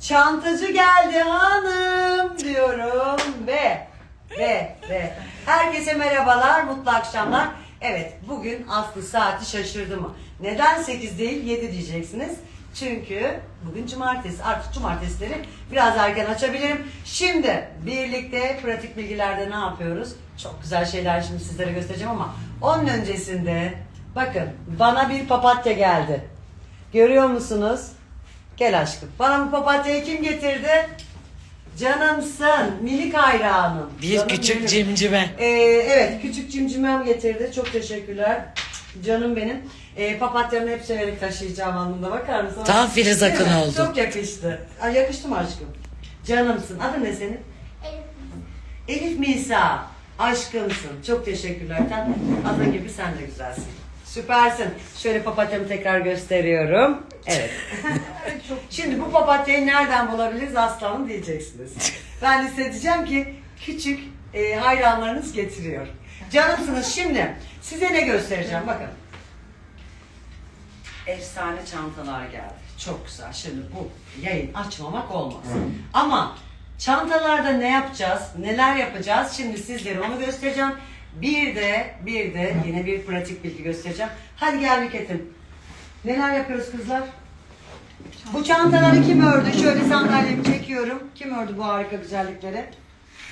Çantacı geldi hanım diyorum ve ve ve herkese merhabalar, mutlu akşamlar. Evet, bugün Aslı saati şaşırdı mı? Neden 8 değil 7 diyeceksiniz? Çünkü bugün cumartesi, artık cumartesileri biraz erken açabilirim. Şimdi birlikte pratik bilgilerde ne yapıyoruz? Çok güzel şeyler şimdi sizlere göstereceğim ama onun öncesinde bakın bana bir papatya geldi. Görüyor musunuz? Gel aşkım. Bana bu papatyayı kim getirdi? Canımsın, minik hayranım. Bir Canım küçük benim. cimcime. Ee, evet, küçük cimcimem getirdi. Çok teşekkürler. Canım benim. Ee, papatyamı hep severek taşıyacağım anlamında bakar mısın? Tam Filiz Değil Akın mi? oldu. Çok yakıştı. Ay, yakıştı mı aşkım? Canımsın. Adı ne senin? Elif Misa. Aşkımsın. Çok teşekkürler. Adın gibi sen de güzelsin. Süpersin. Şöyle papatyamı tekrar gösteriyorum. Evet. Şimdi bu papatyayı nereden bulabiliriz aslanım diyeceksiniz. Ben de size diyeceğim ki küçük e, hayranlarınız getiriyor. Canımsınız şimdi size ne göstereceğim bakın. Efsane çantalar geldi. Çok güzel. Şimdi bu yayın açmamak olmaz. Ama çantalarda ne yapacağız? Neler yapacağız? Şimdi sizlere onu göstereceğim. Bir de bir de yine bir pratik bilgi göstereceğim. Hadi gel Müket'im. Neler yapıyoruz kızlar? Bu çantaları kim ördü? Şöyle sandalyemi çekiyorum. Kim ördü bu harika güzellikleri?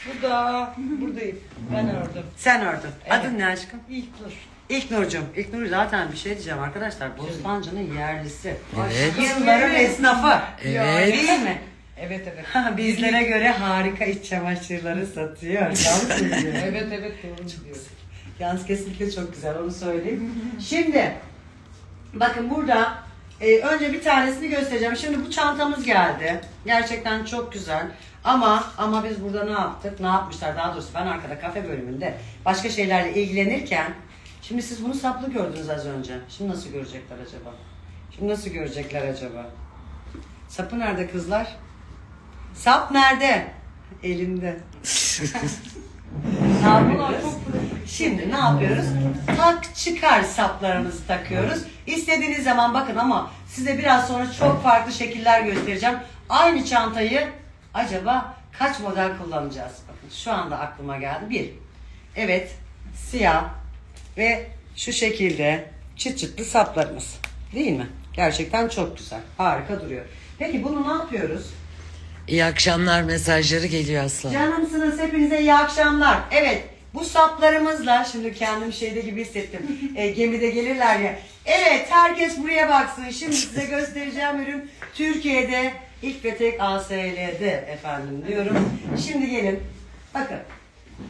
Burada, buradayım. Ben ördüm. Sen ördün. Evet. Adın ne aşkım? İlk dur. İlk Nurcum. İlk Nur zaten bir şey diyeceğim arkadaşlar. Bostancı'nın yerlisi. Evet. Yılların esnafı. Evet. Değil mi? Evet evet. Bizlere göre harika iç çamaşırları satıyor. Diyorum? evet evet doğru diyorsun. Yalnız kesinlikle çok güzel onu söyleyeyim. Şimdi bakın burada e, önce bir tanesini göstereceğim. Şimdi bu çantamız geldi. Gerçekten çok güzel. Ama ama biz burada ne yaptık? Ne yapmışlar? Daha doğrusu ben arkada kafe bölümünde başka şeylerle ilgilenirken şimdi siz bunu saplı gördünüz az önce. Şimdi nasıl görecekler acaba? Şimdi nasıl görecekler acaba? Sapı nerede kızlar? Sap nerede? Elimde. ne yapıyoruz? Şimdi ne yapıyoruz? Tak çıkar saplarımızı takıyoruz. İstediğiniz zaman bakın ama size biraz sonra çok farklı şekiller göstereceğim. Aynı çantayı acaba kaç model kullanacağız? Bakın şu anda aklıma geldi. Bir. Evet. Siyah ve şu şekilde çıt çıtlı saplarımız. Değil mi? Gerçekten çok güzel. Harika duruyor. Peki bunu ne yapıyoruz? İyi akşamlar mesajları geliyor Aslan. Canımsınız hepinize iyi akşamlar. Evet bu saplarımızla şimdi kendim şeyde gibi hissettim. E, gemide gelirler ya. Evet herkes buraya baksın. Şimdi size göstereceğim ürün Türkiye'de ilk ve tek ASL'de efendim diyorum. Şimdi gelin. Bakın.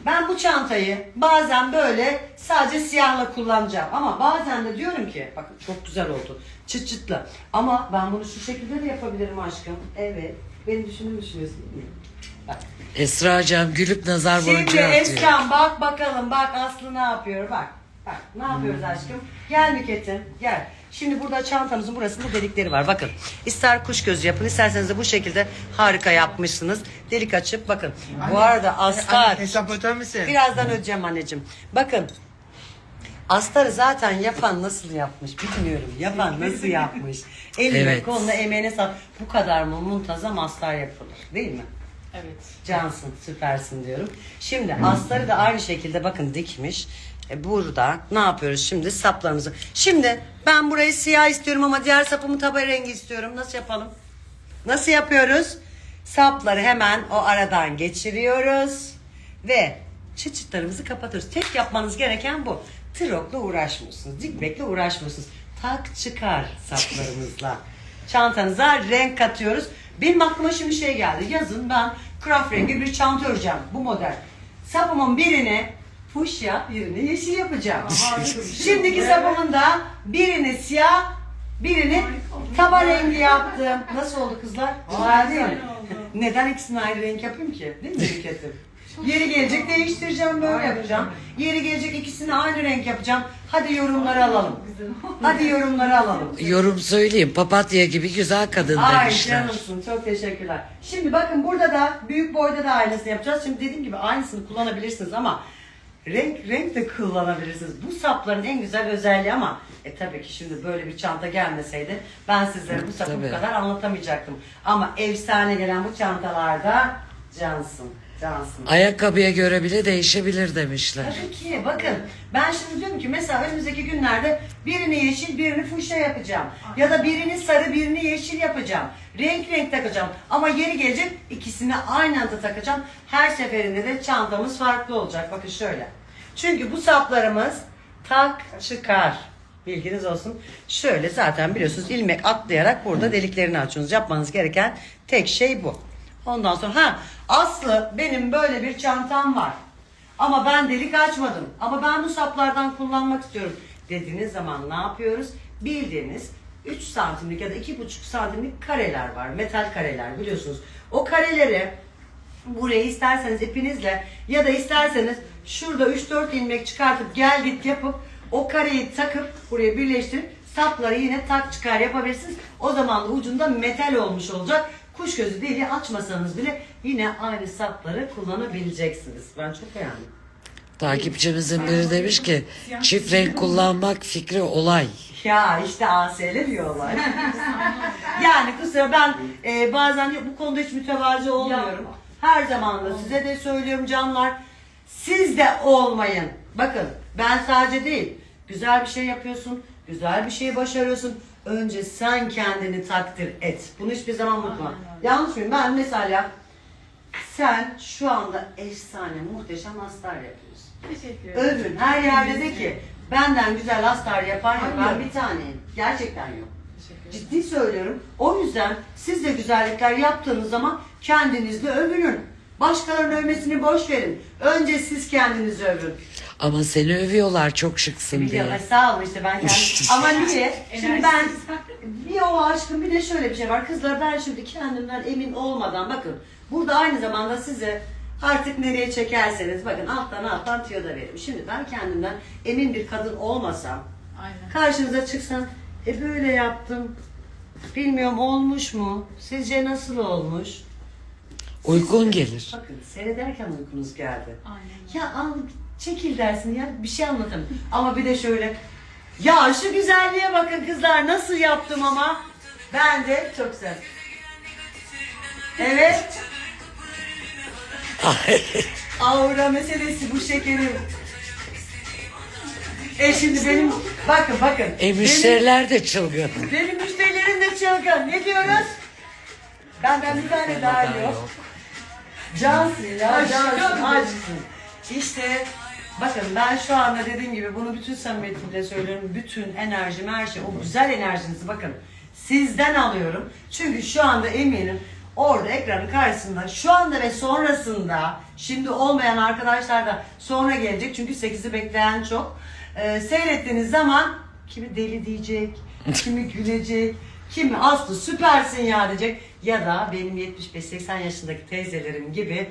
Ben bu çantayı bazen böyle sadece siyahla kullanacağım. Ama bazen de diyorum ki bakın çok güzel oldu. Çıt çıtlı. Ama ben bunu şu şekilde de yapabilirim aşkım. Evet. Beni düşünür düşünüyorsun değil mi? Bak. Esra hocam gülüp nazar Şimdi boncuğu atıyor. Eskan bak bakalım bak Aslı ne yapıyor bak. Bak ne yapıyoruz aşkım? Gel Nüket'im gel. Şimdi burada çantamızın burasında delikleri var. Bakın ister kuş gözü yapın isterseniz de bu şekilde harika yapmışsınız. Delik açıp bakın. Bu arada astar. Anne hesap öder misin? Birazdan ödeyeceğim anneciğim. Bakın. Astarı zaten yapan nasıl yapmış bilmiyorum. Yapan nasıl yapmış. Eline Evet. koluna emeğine sağ. Bu kadar mı muntazam astar yapılır değil mi? Evet. Cansın, süpersin diyorum. Şimdi astarı da aynı şekilde bakın dikmiş. E burada ne yapıyoruz şimdi? Saplarımızı. Şimdi ben burayı siyah istiyorum ama diğer sapımı taban rengi istiyorum. Nasıl yapalım? Nasıl yapıyoruz? Sapları hemen o aradan geçiriyoruz. Ve çıt çıtlarımızı kapatıyoruz. Tek yapmanız gereken bu. Tırokla uğraşmıyorsunuz. Dikmekle uğraşmıyorsunuz. Tak çıkar saplarımızla. Çantanıza renk katıyoruz. Benim aklıma şimdi şey geldi. Yazın ben craft rengi bir çanta öreceğim. Bu model. Sapımın birini fuşya, birini yeşil yapacağım. Şimdiki sapımın da birini siyah, birini taba rengi yaptım. Nasıl oldu kızlar? Güzel değil mi? Neden ikisini ayrı renk yapayım ki? Değil mi Şirketim? Yeri gelecek değiştireceğim böyle yapacağım. Yeri gelecek ikisini aynı renk yapacağım. Hadi yorumları alalım. Hadi yorumları alalım. Yorum söyleyeyim papatya gibi güzel kadın Ay demişler. canımsın çok teşekkürler. Şimdi bakın burada da büyük boyda da aynısını yapacağız. Şimdi dediğim gibi aynısını kullanabilirsiniz ama renk renk de kullanabilirsiniz. Bu sapların en güzel özelliği ama e tabii ki şimdi böyle bir çanta gelmeseydi ben sizlere bu sapı bu Tabii. kadar anlatamayacaktım. Ama efsane gelen bu çantalarda cansın. Cansın. Ayakkabıya göre bile değişebilir demişler. Tabii ki bakın ben şimdi diyorum ki mesela önümüzdeki günlerde birini yeşil birini fuşya yapacağım. Ya da birini sarı birini yeşil yapacağım. Renk renk takacağım. Ama yeri gelecek ikisini aynı anda takacağım. Her seferinde de çantamız farklı olacak. Bakın şöyle. Çünkü bu saplarımız tak çıkar. Bilginiz olsun. Şöyle zaten biliyorsunuz ilmek atlayarak burada deliklerini açıyorsunuz. Yapmanız gereken tek şey bu. Ondan sonra ha Aslı benim böyle bir çantam var. Ama ben delik açmadım. Ama ben bu saplardan kullanmak istiyorum. Dediğiniz zaman ne yapıyoruz? Bildiğiniz 3 santimlik ya da 2,5 santimlik kareler var. Metal kareler biliyorsunuz. O kareleri buraya isterseniz ipinizle ya da isterseniz şurada 3-4 ilmek çıkartıp gel git yapıp o kareyi takıp buraya birleştirip sapları yine tak çıkar yapabilirsiniz. O zaman da ucunda metal olmuş olacak. Kuş gözü deliği açmasanız bile yine aynı sapları kullanabileceksiniz. Ben çok beğendim. Takipçimizin biri demiş ki çift renk kullanmak fikri olay. Ya işte ASL diyorlar. yani kusura ben e, bazen bu konuda hiç mütevazi olmuyorum. Her zaman da size de söylüyorum canlar. Siz de olmayın. Bakın ben sadece değil. Güzel bir şey yapıyorsun. Güzel bir şey başarıyorsun. Önce sen kendini takdir et. Bunu hiçbir zaman unutma. Yanlış mıyım? Ben mesela sen şu anda efsane, muhteşem astar yapıyorsun. Teşekkür ederim. Övün. Her yerde de ki benden güzel astar yapan yok. Ben bir taneyim. Gerçekten yok. Ciddi söylüyorum. O yüzden siz de güzellikler yaptığınız zaman kendinizle övünün. Başkalarının övmesini boş verin. Önce siz kendinizi övün. Ama seni övüyorlar çok şıksın Biliyorum. diye. Ay, sağ olun işte ben kendim. Ama niye? Şimdi ben bir o aşkım bir de şöyle bir şey var. Kızlar ben şimdi kendimden emin olmadan bakın. Burada aynı zamanda size artık nereye çekerseniz bakın alttan alttan tüyo da veririm. Şimdi ben kendimden emin bir kadın olmasam Aynen. karşınıza çıksam e böyle yaptım. Bilmiyorum olmuş mu? Sizce nasıl olmuş? Uygun gelir. Bakın seyrederken uykunuz geldi. Aynen. Ya al çekil dersin ya bir şey anlatın. Ama bir de şöyle ya şu güzelliğe bakın kızlar nasıl yaptım ama ben de çok güzel. Evet. Aura meselesi bu şekerim. E şimdi benim bakın bakın. E benim, müşteriler de çılgın. benim müşterilerim de çılgın. Ne diyoruz? Benden bir tane daha yok. Cansın ya, cansın, aşksın. İşte bakın ben şu anda dediğim gibi bunu bütün samimiyetimle söylüyorum. Bütün enerjimi, her şey, o güzel enerjinizi bakın sizden alıyorum. Çünkü şu anda eminim orada ekranın karşısında şu anda ve sonrasında şimdi olmayan arkadaşlar da sonra gelecek. Çünkü 8'i bekleyen çok. Ee, seyrettiğiniz zaman kimi deli diyecek, kimi gülecek, kimi Aslı süpersin ya diyecek ya da benim 75-80 yaşındaki teyzelerim gibi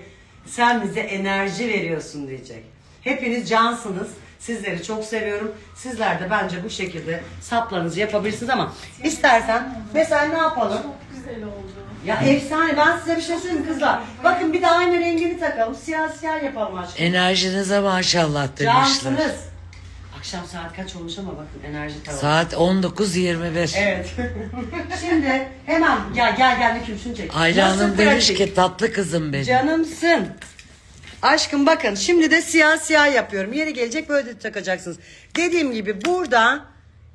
sen bize enerji veriyorsun diyecek. Hepiniz cansınız. Sizleri çok seviyorum. Sizler de bence bu şekilde saplarınızı yapabilirsiniz ama istersen mesela ne yapalım? Çok güzel oldu. Ya efsane ben size bir şey söyleyeyim kızlar. Bakın bir de aynı rengini takalım. Siyah siyah yapalım aşkım. Enerjinize maşallah demişler. Cansınız. Akşam saat kaç olmuş ama bakın enerji tavan. Saat 19.21. Evet. Şimdi hemen gel gel gel şunu çek. Ayla Nasıl Hanım demiş pratik? ki tatlı kızım benim. Canımsın. Aşkım bakın şimdi de siyah siyah yapıyorum. Yeri gelecek böyle de takacaksınız. Dediğim gibi burada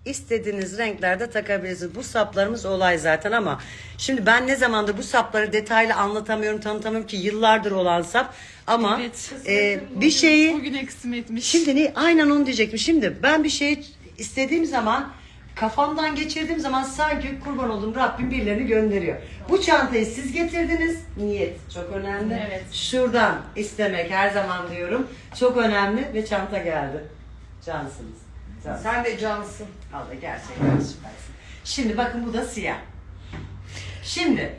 istediğiniz renklerde takabilirsiniz. Bu saplarımız olay zaten ama şimdi ben ne zamandır bu sapları detaylı anlatamıyorum, tanıtamıyorum ki yıllardır olan sap. Ama Evet. e, bir şeyi Bugün kısmetmiş. Şimdi ne? Aynen onu diyecektim. Şimdi ben bir şey istediğim zaman kafamdan geçirdiğim zaman sanki kurban oldum Rabbim birilerini gönderiyor. Bu çantayı siz getirdiniz. Niyet çok önemli. Evet. Şuradan istemek her zaman diyorum. Çok önemli ve çanta geldi. Cansınız. Cansınız. Sen de cansın. Allah gerçekten süpersin. Şimdi bakın bu da siyah. Şimdi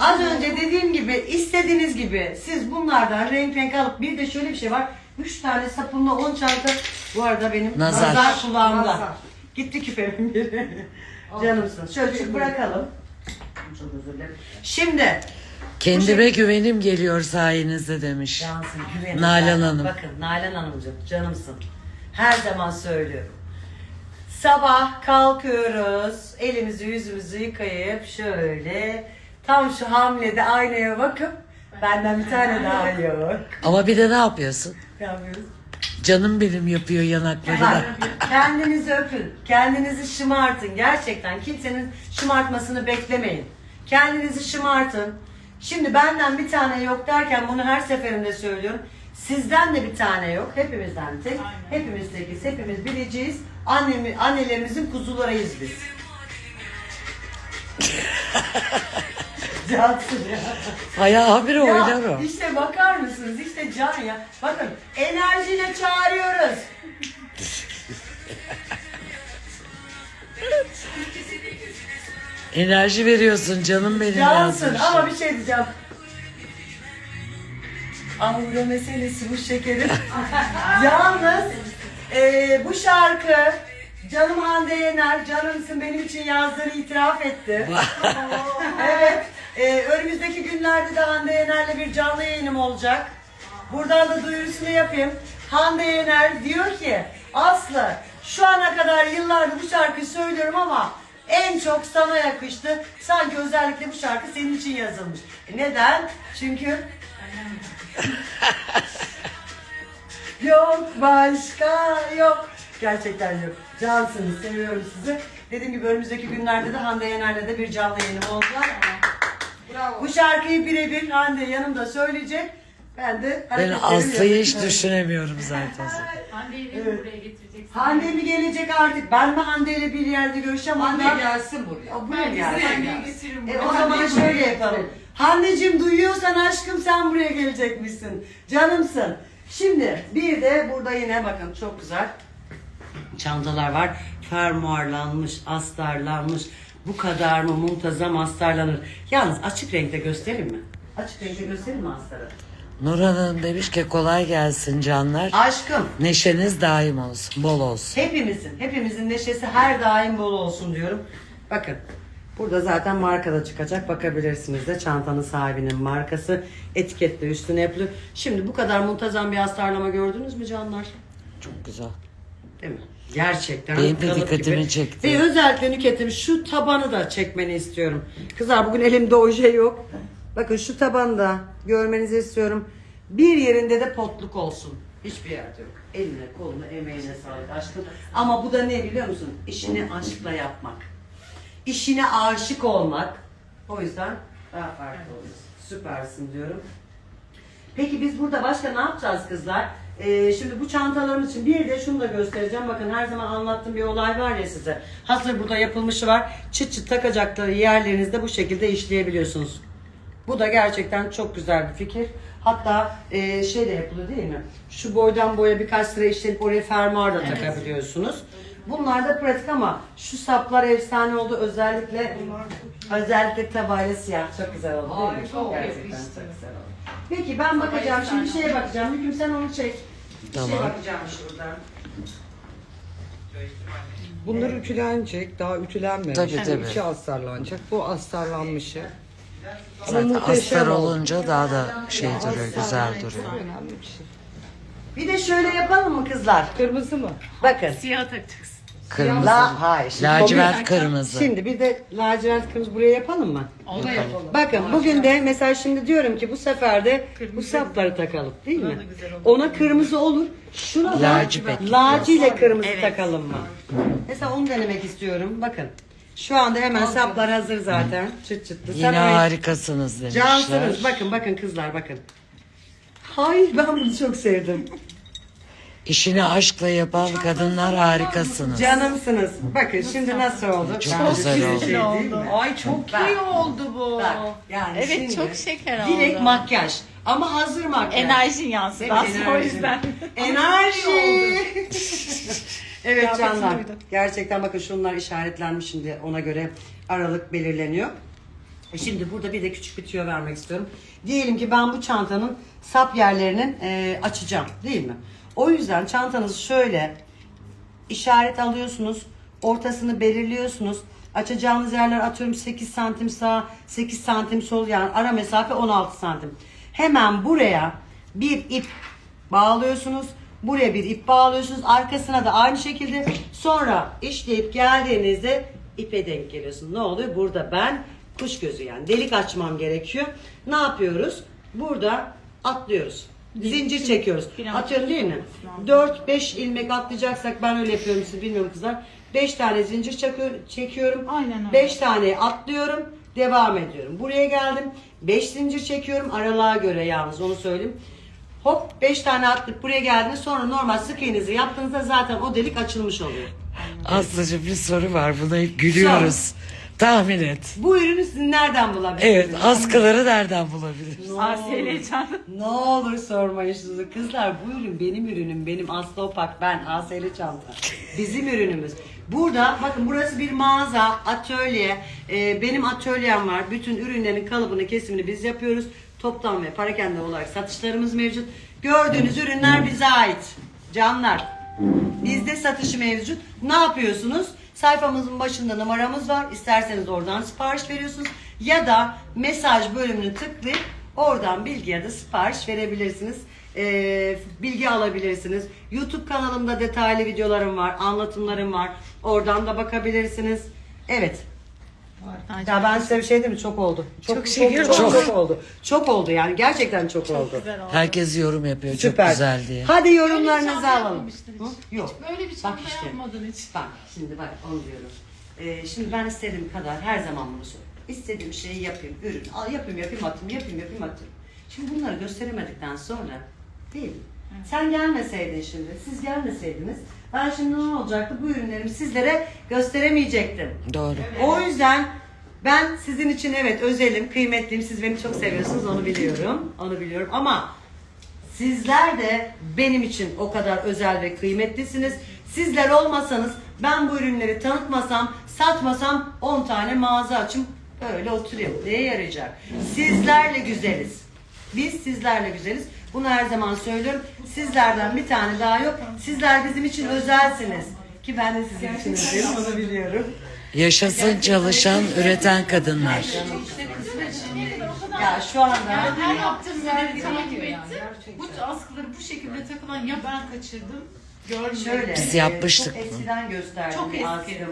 Az önce dediğim gibi istediğiniz gibi siz bunlardan renk renk alıp bir de şöyle bir şey var. 3 tane sapımla 10 çanta bu arada benim Nazar. nazar, kulağımda. Nazar. Gitti küpemin biri. Canımsın. Şöyle çık bırakalım. Çok özür dilerim. Şimdi Kendime güvenim geliyor sayenizde demiş. Cansın güvenin. Nalan. Hanım. Bakın Nalan Hanımcığım canımsın. Her zaman söylüyorum. Sabah kalkıyoruz. Elimizi yüzümüzü yıkayıp şöyle tam şu hamlede aynaya bakıp benden bir tane daha yok. Ama bir de ne yapıyorsun? Ne yapıyoruz? Canım benim yapıyor yanaklarına. Kendinizi öpün. Kendinizi şımartın. Gerçekten kimsenin şımartmasını beklemeyin. Kendinizi şımartın. Şimdi benden bir tane yok derken bunu her seferinde söylüyorum. Sizden de bir tane yok. Hepimizden tek. Hepimiz tekiz. Hepimiz bileceğiz. Annemi, annelerimizin kuzularıyız biz. Cansın ya. Ayağı habire oynar o. işte bakar mısınız? İşte can ya. Bakın enerjiyle çağırıyoruz. Enerji veriyorsun canım benim Cansın yazmış. ama bir şey diyeceğim. Avro meselesi bu şekerin. Yalnız e, bu şarkı Canım Hande Yener, canımsın benim için yazdığını itiraf etti. evet, e, önümüzdeki günlerde de Hande Yener'le bir canlı yayınım olacak. Buradan da duyurusunu yapayım. Hande Yener diyor ki, Aslı şu ana kadar yıllardır bu şarkıyı söylüyorum ama en çok sana yakıştı. Sanki özellikle bu şarkı senin için yazılmış. E neden? Çünkü Yok başka yok. Gerçekten yok. Cansınız, seviyorum sizi. Dediğim gibi önümüzdeki günlerde de Hande Yener'le de bir canlı yayınım olacak. Bravo. Bu şarkıyı birebir Hande yanımda söyleyecek. Ben de Ben Aslı'yı hiç düşünemiyorum zaten. Hande'yi de Evet. buraya getireceksin. Hande mi gelecek artık? Ben mi Hande ile bir yerde görüşeceğim? Hande Ondan- gelsin buraya. O buraya gelsin. Buraya Hande'yi getiririm E, buraya. o zaman şöyle yapalım. Hande'cim duyuyorsan aşkım sen buraya gelecekmişsin. Canımsın. Şimdi bir de burada yine bakın çok güzel çantalar var. Fermuarlanmış, astarlanmış. Bu kadar mı muntazam astarlanır? Yalnız açık renkte göstereyim mi? Açık renkte göstereyim mi astarı? Nurhan Hanım demiş ki kolay gelsin canlar. Aşkım Neşeniz daim olsun, bol olsun. hepimizin, hepimizin neşesi her daim bol olsun diyorum. Bakın burada zaten markada çıkacak bakabilirsiniz de çantanın sahibinin markası etiketle üstüne yapılıyor. Şimdi bu kadar muntazam bir astarlama gördünüz mü canlar? Çok güzel. Değil mi? Gerçekten. Benim de dikkatimi gibi. çekti. Ve özellikle Nüket'im şu tabanı da çekmeni istiyorum. Kızlar bugün elimde oje yok. Bakın şu tabanı da görmenizi istiyorum. Bir yerinde de potluk olsun. Hiçbir yerde yok. Eline, koluna, emeğine sağlık aşkım. Ama bu da ne biliyor musun? İşini aşkla yapmak. İşine aşık olmak. O yüzden daha farklı oluyorsun. Süpersin diyorum. Peki biz burada başka ne yapacağız kızlar? Ee, şimdi bu çantalarımız için bir de şunu da göstereceğim. Bakın her zaman anlattığım bir olay var ya size. Hazır burada yapılmışı var. Çıt çıt takacakları yerlerinizde bu şekilde işleyebiliyorsunuz. Bu da gerçekten çok güzel bir fikir. Hatta e, şey de yapılıyor değil mi? Şu boydan boya birkaç sıra işlenip oraya fermuar da takabiliyorsunuz. Bunlar da pratik ama şu saplar efsane oldu. Özellikle özellikle tabayla siyah çok güzel oldu değil mi? Ay, çok Gerçekten yakıştı. çok güzel oldu. Peki ben bakacağım. Şimdi bir şeye bakacağım. Hüküm sen onu çek. Bir şeye Tamam. bakacağım şuradan. Bunlar ütülenecek. Daha ütülenmemiş. Tabii, tabii. içi astarlanacak. Bu astarlanmışı. Zaten muhteşem astar oldu. olunca daha da şey duruyor, güzel duruyor. Çok önemli bir şey. Bir de şöyle yapalım mı kızlar? Kırmızı mı? Bakın. Siyah takacaksın. Kırmızı. La, hayır. Şimdi Lacivert komik. kırmızı. Şimdi bir de lacivert kırmızı buraya yapalım mı? Onu da yapalım. Bakın bugün de mesela şimdi diyorum ki bu sefer de bu sapları takalım değil mi? Ona kırmızı olur. Şuna da Lacivert. laci ile kırmızı takalım mı? Mesela onu denemek istiyorum. Bakın. Şu anda hemen saplar hazır zaten. Çıt çıtlı. Yine öyle- harikasınız demişler. Cansınız. Bakın bakın kızlar bakın. Hayır ben bunu çok sevdim. İşini aşkla yapan kadınlar harikasınız. Canımsınız. Bakın şimdi nasıl oldu? Çok Bence güzel bir oldu. şey değil mi? Ay çok iyi oldu bu. Bak, yani Evet, şimdi çok şeker Direkt oldu. makyaj. Ama hazır makyaj. Enerjin yansıdı Evet, aslında o enerji. yüzden. Enerji. evet Kıyafetim canlar. Gerçekten bakın şunlar işaretlenmiş şimdi ona göre aralık belirleniyor. E Şimdi burada bir de küçük bir tüyo vermek istiyorum. Diyelim ki ben bu çantanın sap yerlerinin e, açacağım değil mi? O yüzden çantanızı şöyle işaret alıyorsunuz. Ortasını belirliyorsunuz. Açacağınız yerler atıyorum 8 santim sağ, 8 santim sol yani ara mesafe 16 santim. Hemen buraya bir ip bağlıyorsunuz. Buraya bir ip bağlıyorsunuz. Arkasına da aynı şekilde sonra işleyip geldiğinizde ipe denk geliyorsun. Ne oluyor? Burada ben kuş gözü yani delik açmam gerekiyor. Ne yapıyoruz? Burada atlıyoruz. Zincir çekiyoruz. Atıyorum değil mi? lazım. 4-5 ilmek atlayacaksak ben öyle yapıyorum siz bilmiyorum kızlar. 5 tane zincir çekiyorum. Aynen öyle. 5 tane atlıyorum. Devam ediyorum. Buraya geldim. 5 zincir çekiyorum. Aralığa göre yalnız onu söyleyeyim. Hop 5 tane attık buraya geldiniz. Sonra normal sık iğnenizi yaptığınızda zaten o delik açılmış oluyor. Aslıcığım bir soru var. Buna hep gülüyoruz. Tahmin et. Bu ürünü siz nereden bulabilirsiniz? Evet askıları nereden bulabiliriz? ASL çanta. Ne olur sormayın şunu. Kızlar bu ürün benim ürünüm. Benim Aslı Opak ben ASL çanta. Bizim ürünümüz. Burada bakın burası bir mağaza, atölye. Ee, benim atölyem var. Bütün ürünlerin kalıbını, kesimini biz yapıyoruz. Toptan ve parakende olarak satışlarımız mevcut. Gördüğünüz ürünler bize ait. Canlar. Bizde satışı mevcut. Ne yapıyorsunuz? Sayfamızın başında numaramız var. İsterseniz oradan sipariş veriyorsunuz. Ya da mesaj bölümünü tıklayıp oradan bilgi ya da sipariş verebilirsiniz. Ee, bilgi alabilirsiniz. YouTube kanalımda detaylı videolarım var, anlatımlarım var. Oradan da bakabilirsiniz. Evet. Ya ben size bir şey diyeyim mi? Çok oldu. Çok şeker çok, çok. çok oldu. Çok oldu yani. Gerçekten çok, oldu. Güzel oldu. Herkes yorum yapıyor. Süper. Çok güzel diye. Hadi yorumlarınızı alalım. hiç. Hı? Yok. Böyle bir Bak çanta işte. yapmadın hiç. Bak şimdi bak onu diyorum. Ee, şimdi ben istediğim kadar her zaman bunu söylüyorum. İstediğim şeyi yapayım, ürün al yapayım yapayım atayım yapayım yapayım atayım. Şimdi bunları gösteremedikten sonra değil mi? Sen gelmeseydin şimdi, siz gelmeseydiniz ben şimdi ne olacaktı? Bu ürünlerimi sizlere gösteremeyecektim. Doğru. O yüzden ben sizin için evet özelim, kıymetliyim. Siz beni çok seviyorsunuz onu biliyorum. Onu biliyorum ama sizler de benim için o kadar özel ve kıymetlisiniz. Sizler olmasanız ben bu ürünleri tanıtmasam, satmasam 10 tane mağaza açım öyle oturayım. Neye yarayacak? Sizlerle güzeliz. Biz sizlerle güzeliz. Bunu her zaman söylüyorum. Sizlerden bir tane daha yok. Sizler bizim için özelsiniz. Ki ben de sizin için özelim onu biliyorum. Yaşasın çalışan, üreten kadınlar. Ya şu anda Her yaptığım takip ettim. Bu askıları bu şekilde takılan ya ben kaçırdım. Görmedim. Şöyle. Biz e, yapmıştık Çok bunu. eskiden gösterdiğim Çok eski.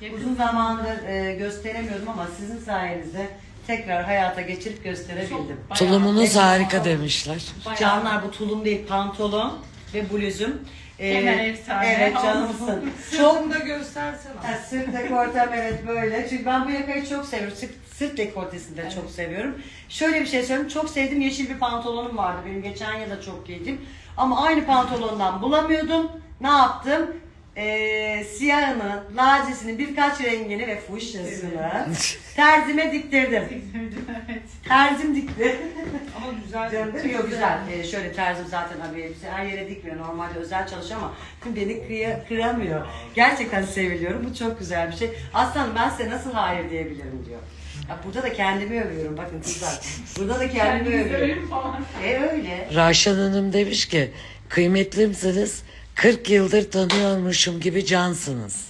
Yakın Uzun zamandır e, gösteremiyordum ama sizin sayenizde tekrar hayata geçirip gösterebildim. Çok- bayağı- Tulumunuz harika demişler. bayağı- Canlar bu tulum değil pantolon ve bluzum. E, Hemen efsane. Evet canımsın. çok da göstersene. Ha, sırt dekoltem evet böyle. Çünkü ben bu yakayı çok seviyorum. Sırt, sırt dekoltesini de çok seviyorum. Şöyle bir şey söyleyeyim. Çok sevdiğim yeşil bir pantolonum vardı. Benim geçen yıl da çok giydim. Ama aynı pantolondan bulamıyordum. Ne yaptım? Ee, siyahını, lacesini, birkaç rengini ve fuşyasını terzime diktirdim. evet. Terzim dikti. Ama güzel. Canım? Yok güzel. Ee, şöyle terzim zaten abi bize her yere dikmiyor. Normalde özel çalışıyor ama beni kıya, kıramıyor. Gerçekten seviliyorum. Bu çok güzel bir şey. Aslanım ben size nasıl hayır diyebilirim diyor. Ya burada da kendimi övüyorum bakın kızlar. Burada da kendimi övüyorum. E öyle. Raşan Hanım demiş ki kıymetlimsiniz 40 yıldır tanıyormuşum gibi cansınız.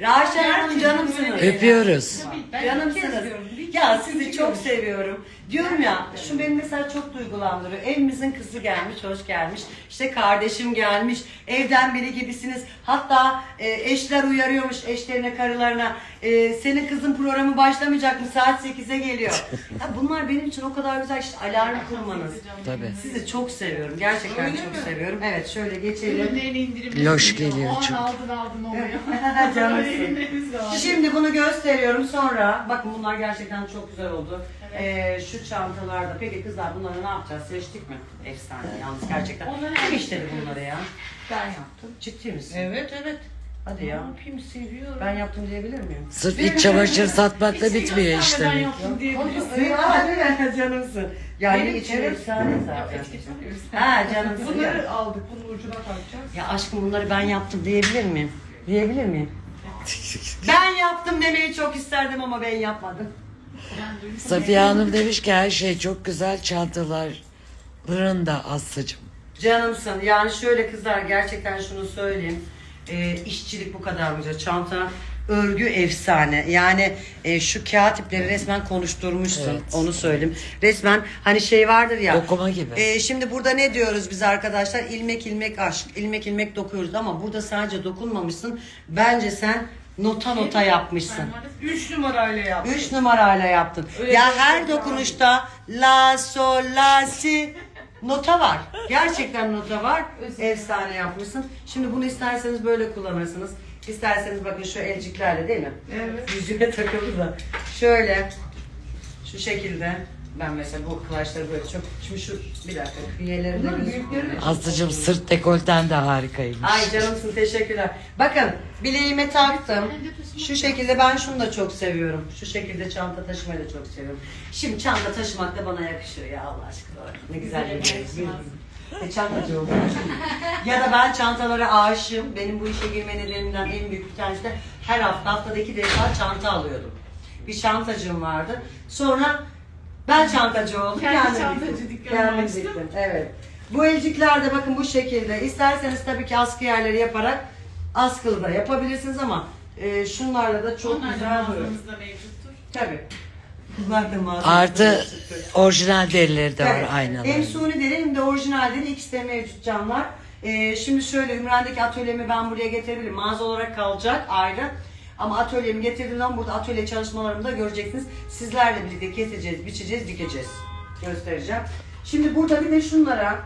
Raşen Hanım canımsınız. Öpüyoruz. Canımsınız. Ya sizi çok seviyorum. Diyorum ya şu beni mesela çok duygulandırıyor. Evimizin kızı gelmiş, hoş gelmiş. İşte kardeşim gelmiş. Evden biri gibisiniz. Hatta e, eşler uyarıyormuş eşlerine, karılarına. E, senin kızın programı başlamayacak mı? Saat 8'e geliyor. Ya bunlar benim için o kadar güzel işte alarm kurmanız. Tabii. Sizi çok seviyorum. Gerçekten Öyle çok mi? seviyorum. Evet şöyle geçelim. Ürünlerin indirimleri Loş geliyor O an çok. aldın aldın oluyor. Canımsın. Ürünlerimiz var. Şimdi bunu gösteriyorum sonra. Bakın bunlar gerçekten çok güzel oldu. Ee, şu çantalarda. Peki kızlar bunları ne yapacağız? Seçtik mi? Efsane yalnız gerçekten. Onları- Kim işledi bunları ya? Ben yaptım. Ciddi misin? Evet evet. Hadi Ne ya. yapayım seviyorum. Ben yaptım diyebilir miyim? Sırf iç çamaşır satmakla bitmiyor göstermeden işte. yaptım diyebilirsin. Mi? Canımsın. Yani Benim içeri efsane zaten. Ha canımsın. ya. Bunları aldık. Bunun ucuna takacağız. Ya aşkım bunları ben yaptım diyebilir miyim? Diyebilir miyim? ben yaptım demeyi çok isterdim ama ben yapmadım. Safiye Hanım demiş ki her şey çok güzel çantaların da Aslı'cım. Canımsın. Yani şöyle kızlar gerçekten şunu söyleyeyim. Ee, işçilik bu kadar güzel. Çanta Örgü efsane. Yani e, şu kağıt ipleri resmen konuşturmuşsun. Evet. Onu söyleyeyim. Resmen hani şey vardır ya. Dokuma gibi. e, şimdi burada ne diyoruz biz arkadaşlar? İlmek ilmek aşk. ilmek ilmek dokuyoruz ama burada sadece dokunmamışsın. Bence sen nota nota yapmışsın. Üç numarayla yaptım. Üç numarayla yaptın. Öyle ya bir her şey dokunuşta la sol la si nota var. Gerçekten nota var. Efsane yapmışsın. Şimdi bunu isterseniz böyle kullanırsınız. İsterseniz bakın şu elciklerle değil mi? Evet. Yüzüne takıldı da. Şöyle şu şekilde ben mesela bu kılaçları böyle çok şimdi şu bir dakika üyelerinde Bunların gözükmüyor. büyükleri de Aslıcığım sırt dekolten de harikaymış. Ay canımsın teşekkürler. Bakın bileğime taktım. Şu şekilde ben şunu da çok seviyorum. Şu şekilde çanta taşımayı da çok seviyorum. Şimdi çanta taşımak da bana yakışıyor ya Allah aşkına. Ne güzel bir şey. E, çantacı oldum. ya da ben çantalara aşığım. Benim bu işe girme nedenimden en büyük bir tanesi de her hafta haftada iki defa çanta alıyordum. Bir çantacığım vardı. Sonra ben çantacı oldum. Kendi kendim çantacı diktim. dükkanı Kendim diktim. Evet. Bu elcikler de bakın bu şekilde. İsterseniz tabii ki askı yerleri yaparak askılı da yapabilirsiniz ama e, şunlarla da çok Onlar da güzel duruyor. mağazamızda mevcuttur. Tabii. Bunlar da mağazada Artı mevcuttur. orijinal derileri de var Evet. aynalı. Hem suni deri hem de orijinal deri ikisi de mevcut camlar. Ee, şimdi şöyle Ümran'daki atölyemi ben buraya getirebilirim. Mağaza olarak kalacak ayrı. Ama atölyemi getirdiğim zaman burada atölye çalışmalarımı da göreceksiniz. Sizlerle birlikte keseceğiz, biçeceğiz, dikeceğiz. Göstereceğim. Şimdi burada bir de şunlara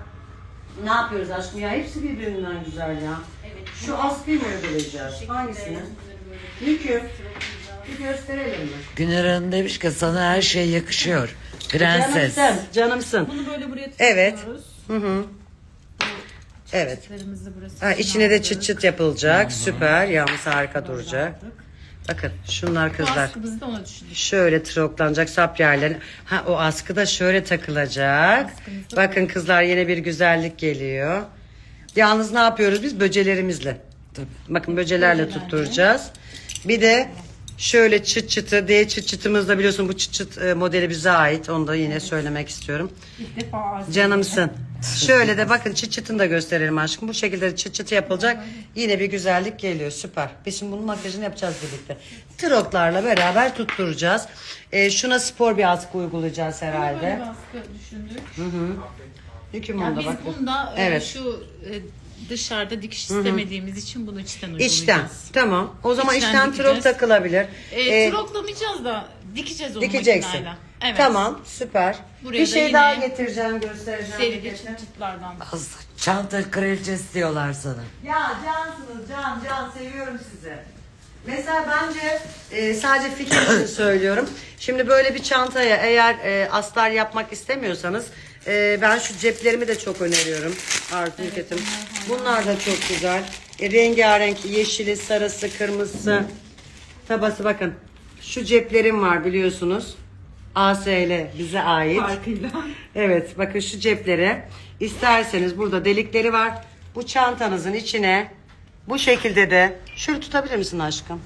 ne yapıyoruz aşkım ya? Hepsi birbirinden güzel ya. Evet. Şu askıyı mı uygulayacağız? Hangisini? Yükü. Bir gösterelim mi? Güner Hanım demiş ki sana her şey yakışıyor. Prenses. Canımsın, canımsın. Bunu böyle buraya Evet. tutuyoruz. Hı hı. Evet. Çıtlarımızı burası Ha, için içine de çıt çıt yapılacak. Süper. Yalnız harika duracak. Aldık. Bakın şunlar Bu kızlar. askımızı da ona düşündük. Şöyle troklanacak sap yerlerine. Ha o askı da şöyle takılacak. Askımız da Bakın kızlar yine bir güzellik geliyor. Yalnız ne yapıyoruz biz? Böcelerimizle. Tabii. Bakın böcelerle Böcelerle. tutturacağız. Bir de şöyle çıt çıtı, D çıt çıtımız da biliyorsun bu çıt çıt e, modeli bize ait. Onu da yine söylemek istiyorum. İlk defa ağzı. Canımsın. Şöyle de bakın çıt çıtını da gösterelim aşkım. Bu şekilde çıt çıtı yapılacak. Yine bir güzellik geliyor. Süper. Biz şimdi bunun makyajını yapacağız birlikte. Troklarla beraber tutturacağız. Ee, şuna spor bir askı uygulayacağız Böyle herhalde. bir askı düşündük. Yüküm Yani onda biz bak. bunda e, Evet. şu e, dışarıda dikiş istemediğimiz için bunu içten uygulayacağız. İçten. Tamam. O zaman İçten içten, dikeceğiz. trok takılabilir. E, Ee, troklamayacağız da dikeceğiz onu dikeceksin. makineyle. Evet. Tamam. Süper. Buraya bir da şey yine daha getireceğim göstereceğim. Getir. çıt çıtlardan. Aslı, çanta kraliçesi diyorlar sana. Ya cansınız can can seviyorum sizi. Mesela bence e, sadece fikir için söylüyorum. Şimdi böyle bir çantaya eğer e, astar yapmak istemiyorsanız e, ben şu ceplerimi de çok öneriyorum. Artı Nüket'im. Bunlar da çok güzel. E, rengarenk yeşili, sarısı, kırmızısı. Tabası bakın. Şu ceplerim var biliyorsunuz. ASL bize ait. Farkıyla. Evet bakın şu ceplere isterseniz burada delikleri var. Bu çantanızın içine bu şekilde de şunu tutabilir misin aşkım?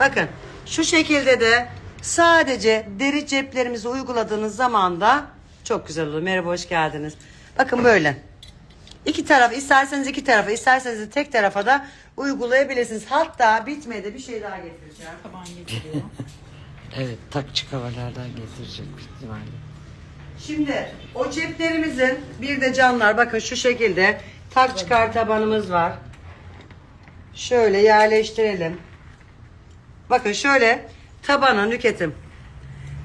Bakın şu şekilde de sadece deri ceplerimizi uyguladığınız zaman da çok güzel olur. Merhaba hoş geldiniz. Bakın böyle. İki taraf isterseniz iki tarafa isterseniz de tek tarafa da uygulayabilirsiniz. Hatta bitmedi bir şey daha getireceğim. Taban getiriyor. Evet takçı havalardan getirecek ihtimalle. Şimdi o ceplerimizin bir de canlar bakın şu şekilde tak çıkar tabanımız var. Şöyle yerleştirelim. Bakın şöyle tabana nüketim.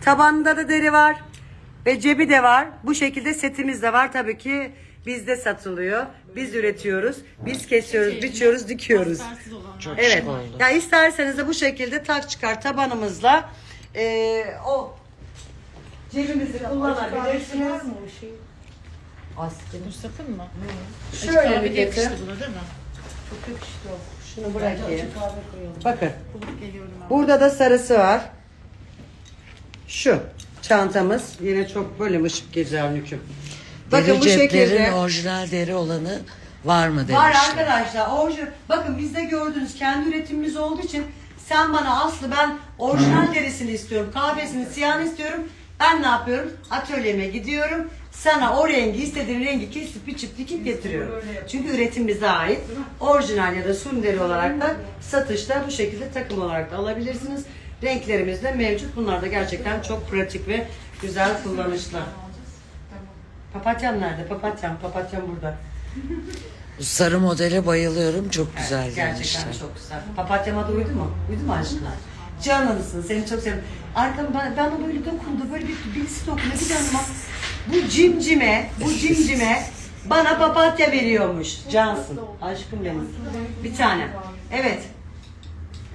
Tabanında da deri var ve cebi de var. Bu şekilde setimiz de var. Tabii ki bizde satılıyor. Biz üretiyoruz. Biz kesiyoruz, biçiyoruz, dikiyoruz. Çok Evet. oldu. Ya isterseniz de bu şekilde tak çıkar tabanımızla eee, o cebimizi kullanabilirsiniz. O şey? Askı. Mustafa'nın mı? Şöyle Açık bir yakıştı getir. buna değil mi? Çok yakıştı o. Şunu bırakayım. Bakın. Burada da sarısı var. Şu çantamız. Yine çok böyle mışık güzel nüküm. Bakın Deri bu şekilde. orijinal deri olanı var mı demişler. Var arkadaşlar. Orijinal. Bakın bizde gördünüz kendi üretimimiz olduğu için sen bana Aslı ben orijinal derisini istiyorum. Kahvesini, siyahını istiyorum. Ben ne yapıyorum? Atölyeme gidiyorum. Sana o rengi istediğin rengi kesip biçip dikip getiriyorum. Çünkü üretim bize ait. Orijinal ya da sunderi olarak da satışta bu şekilde takım olarak da alabilirsiniz. Renklerimiz de mevcut. Bunlar da gerçekten çok pratik ve güzel kullanışlı. Papatyam nerede? Papatyam, papatyam burada. Bu sarı modele bayılıyorum. Çok güzel Evet, Gerçekten gelmişler. çok güzel. Papatyama da uydu mu? Uydu mu aşkına? Canlısın, seni çok seviyorum. Arkam ben, ben böyle dokundu, böyle bir birisi dokunuyor. Bir yanıma bu cimcime, bu cimcime bana papatya veriyormuş. Cansın, aşkım benim. Bir tane. Evet.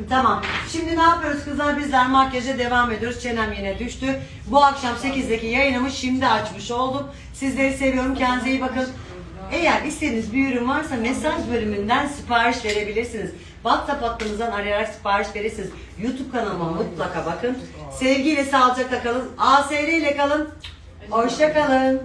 Tamam. Şimdi ne yapıyoruz kızlar? Bizler makyaja devam ediyoruz. Çenem yine düştü. Bu akşam 8'deki yayınımı şimdi açmış oldum. Sizleri seviyorum. Kendinize iyi bakın. Eğer istediğiniz bir ürün varsa mesaj bölümünden sipariş verebilirsiniz. WhatsApp hattımızdan arayarak sipariş verirsiniz. YouTube kanalıma mutlaka bakın. Sevgiyle sağlıcakla kalın. ASR ile kalın. Hoşça kalın.